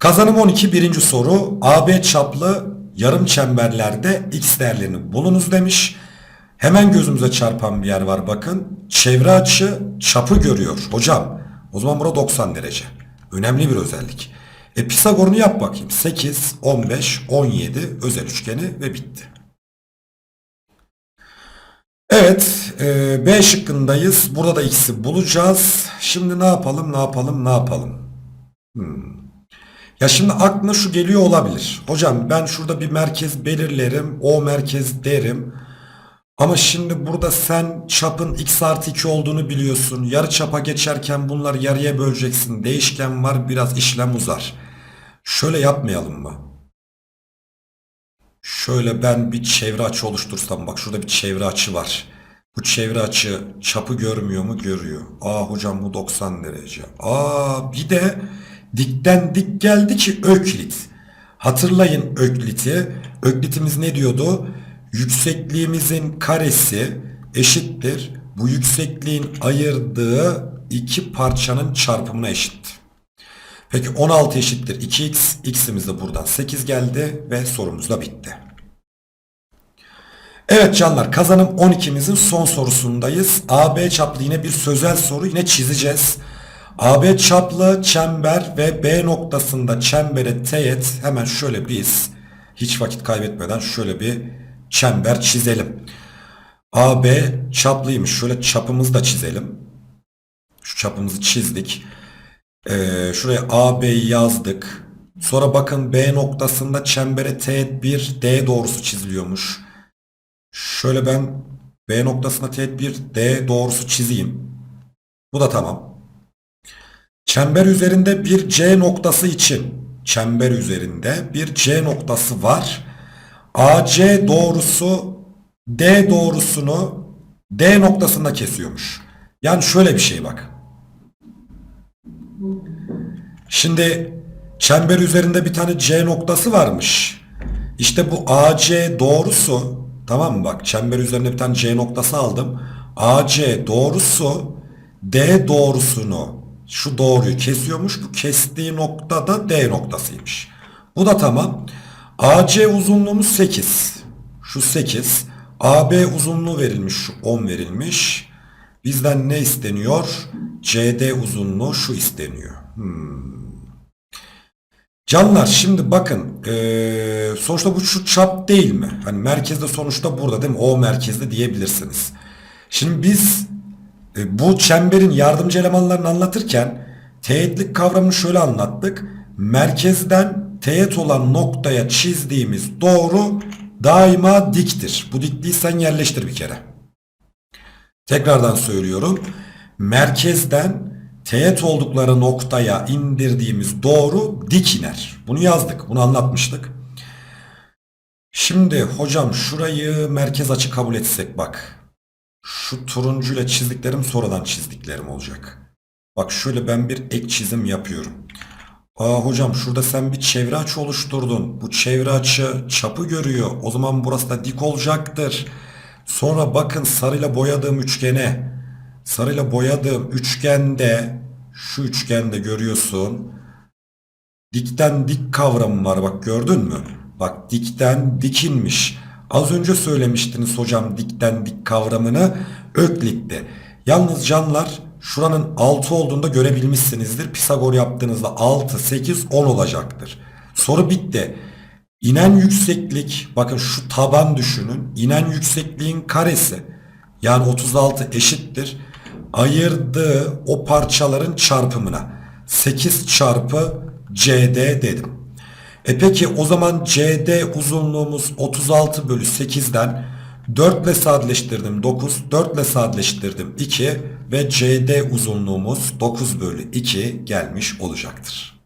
Kazanım 12 birinci soru. AB çaplı yarım çemberlerde x değerlerini bulunuz demiş. Hemen gözümüze çarpan bir yer var bakın. Çevre açı çapı görüyor. Hocam o zaman bura 90 derece. Önemli bir özellik. E Pisagor'unu yap bakayım. 8, 15, 17 özel üçgeni ve bitti. Evet, e, B şıkkındayız. Burada da x'i bulacağız. Şimdi ne yapalım, ne yapalım, ne yapalım? Hmm. Ya şimdi aklına şu geliyor olabilir. Hocam ben şurada bir merkez belirlerim, o merkez derim. Ama şimdi burada sen çapın x artı 2 olduğunu biliyorsun. Yarı çapa geçerken bunlar yarıya böleceksin. Değişken var, biraz işlem uzar. Şöyle yapmayalım mı? Şöyle ben bir çevre açı oluştursam bak şurada bir çevre açı var. Bu çevre açı çapı görmüyor mu? Görüyor. Aa hocam bu 90 derece. Aa bir de dikten dik geldi ki Öklit. Hatırlayın Öklit'i. Öklit'imiz ne diyordu? Yüksekliğimizin karesi eşittir. Bu yüksekliğin ayırdığı iki parçanın çarpımına eşit. Peki 16 eşittir 2x. X'imiz de buradan 8 geldi ve sorumuz da bitti. Evet canlar kazanım 12'mizin son sorusundayız. AB çaplı yine bir sözel soru yine çizeceğiz. AB çaplı çember ve B noktasında çembere teğet hemen şöyle biz hiç vakit kaybetmeden şöyle bir çember çizelim. AB çaplıymış. Şöyle çapımızı da çizelim. Şu çapımızı çizdik. Ee, şuraya AB'yi yazdık. Sonra bakın B noktasında çembere teğet bir D doğrusu çiziliyormuş. Şöyle ben B noktasına teğet bir D doğrusu çizeyim. Bu da tamam. Çember üzerinde bir C noktası için çember üzerinde bir C noktası var. AC doğrusu D doğrusunu D noktasında kesiyormuş. Yani şöyle bir şey bak. Şimdi çember üzerinde bir tane C noktası varmış. İşte bu AC doğrusu tamam mı bak çember üzerinde bir tane C noktası aldım. AC doğrusu D doğrusunu şu doğruyu kesiyormuş. Bu kestiği nokta da D noktasıymış. Bu da tamam. AC uzunluğumuz 8. Şu 8. AB uzunluğu verilmiş. Şu 10 verilmiş. Bizden ne isteniyor? CD uzunluğu şu isteniyor. Hmm. Canlar şimdi bakın eee, sonuçta bu şu çap değil mi? Hani merkezde sonuçta burada değil mi? O merkezde diyebilirsiniz. Şimdi biz e, bu çemberin yardımcı elemanlarını anlatırken teğetlik kavramını şöyle anlattık. Merkezden teğet olan noktaya çizdiğimiz doğru daima diktir. Bu dikliği sen yerleştir bir kere. Tekrardan söylüyorum. Merkezden teğet oldukları noktaya indirdiğimiz doğru dik iner. Bunu yazdık. Bunu anlatmıştık. Şimdi hocam şurayı merkez açı kabul etsek bak. Şu turuncuyla çizdiklerim sonradan çizdiklerim olacak. Bak şöyle ben bir ek çizim yapıyorum. Aa hocam şurada sen bir çevre açı oluşturdun. Bu çevre açı çapı görüyor. O zaman burası da dik olacaktır. Sonra bakın sarıyla boyadığım üçgene. Sarıyla boyadığım üçgende şu üçgende görüyorsun. Dikten dik kavramı var bak gördün mü? Bak dikten dikinmiş. Az önce söylemiştiniz hocam dikten dik kavramını Öklit'te. Yalnız canlar şuranın 6 olduğunda görebilmişsinizdir. Pisagor yaptığınızda 6, 8, 10 olacaktır. Soru bitti. İnen yükseklik bakın şu taban düşünün. İnen yüksekliğin karesi yani 36 eşittir. Ayırdığı o parçaların çarpımına 8 çarpı CD dedim. E peki o zaman CD uzunluğumuz 36 bölü 8'den 4 ile sadeleştirdim 9, 4 ile sadeleştirdim 2 ve CD uzunluğumuz 9 bölü 2 gelmiş olacaktır.